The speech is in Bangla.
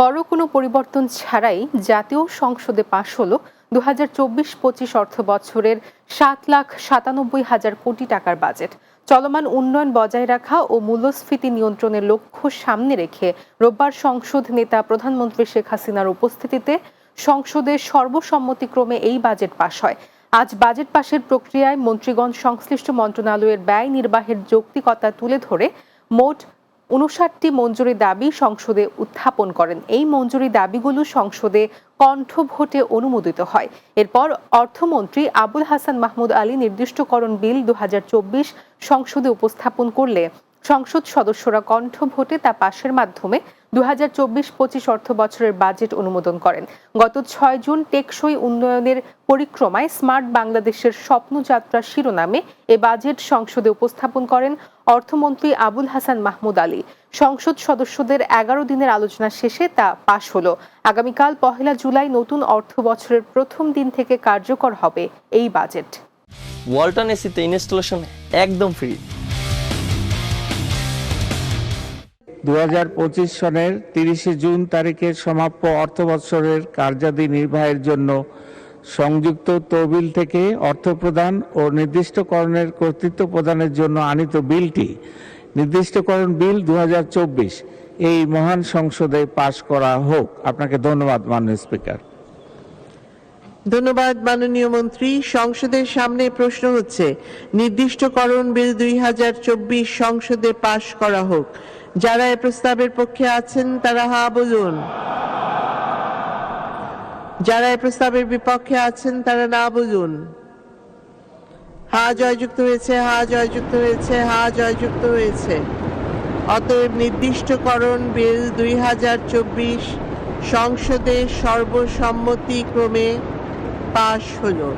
বড় কোনো পরিবর্তন ছাড়াই জাতীয় সংসদে পাশ হলো দু হাজার চব্বিশ পঁচিশ অর্থ বছরের সাত লাখ সাতানব্বই হাজার কোটি টাকার বাজেট। চলমান উন্নয়ন বজায় রাখা ও মূল্যস্ফীতি নিয়ন্ত্রণের লক্ষ্য সামনে রেখে রোববার সংসদ নেতা প্রধানমন্ত্রী শেখ হাসিনার উপস্থিতিতে সংসদে সর্বসম্মতিক্রমে এই বাজেট পাশ হয়। আজ বাজেট পাশের প্রক্রিয়ায় মন্ত্রীগণ সংশ্লিষ্ট মন্ত্রণালয়ের ব্যয় নির্বাহের যৌক্তিকতা তুলে ধরে মোট উনষাটটি মঞ্জুরি দাবি সংসদে উত্থাপন করেন। এই মঞ্জুরি দাবিগুলো সংসদে কণ্ঠ ভোটে অনুমোদিত হয়। এরপর অর্থমন্ত্রী আবুল হাসান মাহমুদ আলী নির্দিষ্টকরণ বিল দু হাজার চব্বিশ সংসদে উপস্থাপন করলে সংসদ সদস্যরা কণ্ঠ ভোটে তা পাশের মাধ্যমে দু হাজার চব্বিশ পঁচিশ অর্থ বছরের বাজেট অনুমোদন করেন। গত ছয় জুন টেকসই উন্নয়নের পরিক্রমায় স্মার্ট বাংলাদেশের স্বপ্নযাত্রা শিরোনামে এ বাজেট সংসদে উপস্থাপন করেন অর্থমন্ত্রী আবুল হাসান মাহমুদ আলী। সংসদ সদস্যদের এগারো দিনের আলোচনা শেষে তা পাশ হলো। আগামীকাল পহেলা জুলাই নতুন অর্থ বছরের প্রথম দিন থেকে কার্যকর হবে এই বাজেট। ওয়ালটন এসিতে ইনস্টলেশন একদম ফ্রি। দু হাজার পঁচিশ সনের তিরিশে জুন তারিখের সমাপ্য অর্থ বৎসরের কার্যাদি নির্বাহের জন্য সংযুক্ত তহবিল থেকে অর্থ প্রদান ও নির্দিষ্টকরণের কর্তৃত্ব প্রদানের জন্য আনিত বিলটি নির্দিষ্টকরণ বিল দু হাজার চব্বিশ এই মহান সংসদে পাশ করা হোক। আপনাকে ধন্যবাদ, মাননীয় স্পিকার। ধন্যবাদ, মাননীয় মন্ত্রী। সংসদের সামনে প্রশ্ন হচ্ছে, নির্দিষ্টকরণ বিল দুই হাজার চব্বিশ সংসদে পাশ করা হোক। যারা এ প্রস্তাবের পক্ষে আছেন, তারা হা বলুন। যারা এ প্রস্তাবের বিপক্ষে আছেন, তারা না বলুন। হা জয়যুক্ত হয়েছে, হা জয়যুক্ত হয়েছে, হা জয়যুক্ত হয়েছে। অতএব নির্দিষ্টকরণ বিল দুই হাজার চব্বিশ সংসদে সর্বসম্মতিক্রমে পাশ হলো।